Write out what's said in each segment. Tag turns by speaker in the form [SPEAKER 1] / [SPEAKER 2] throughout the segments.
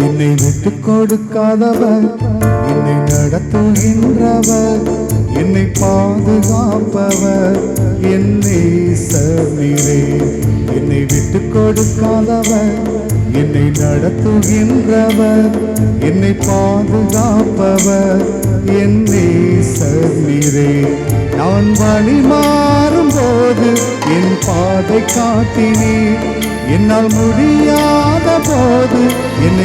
[SPEAKER 1] என்னை விட்டு கொடுக்காதவர் என்னை நடத்துகின்றவர் என்னை பாதுகாப்பவர் என்னை சமீரே என்னை விட்டு கொடுக்காதவர் என்னை நடத்துகின்றவர் என்னை பாதுகாப்பவர் என்னை சமீரே நான் வழி மாறும் போது என் பாதை காட்டினே என்னால் முடியாத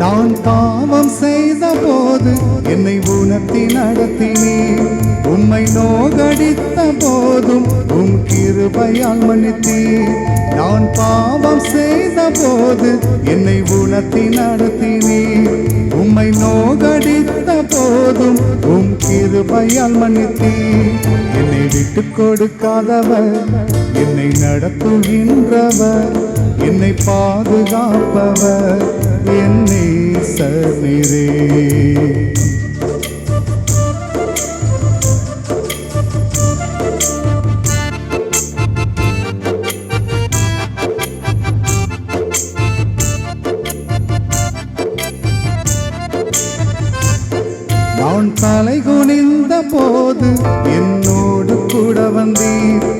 [SPEAKER 1] நான் பாவம் செய்த போது என்னை உணர்த்தி நடத்தினீர். உம்மை நோகடித்த போதும் உம் கிருபையால் மன்னித்தீர். நான் பாவம் செய்த போது என்னை உணர்த்தி நடத்தினீர். உம்மை நோகடித்த போதும் உம் கிருபையால் மன்னித்தீர். என்னை விட்டு கொடுக்காதவர். என்னை நடத்துகின்றவர் என்னை பாதுகாப்பவர் என்னை சமீரே நான் தலை குனிந்த போது என்னோடு கூட வந்தீர்.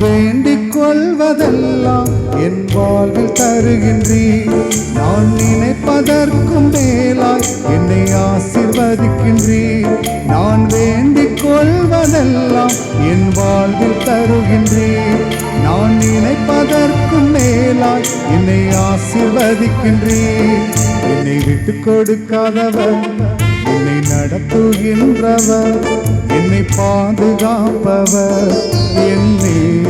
[SPEAKER 1] வேண்டிக் கொள்வதெல்லாம் என் வாழ்வில் தருகின்றீர் நான் நினைப்பதற்கும் மேலாய் என்னை ஆசிர்வதிக்கின்றீர் நான் வேண்டிக் கொள்வதெல்லாம் என் வாழ்வில் தருகின்றீர் நான் நினைப்பதற்கும் மேலாய் என்னை ஆசிர்வதிக்கின்றீர் என்னை விட்டு கொடுக்காதவர் என்னை நடத்துகின்றவர் என்னை பாதுகாப்பவர் என்னை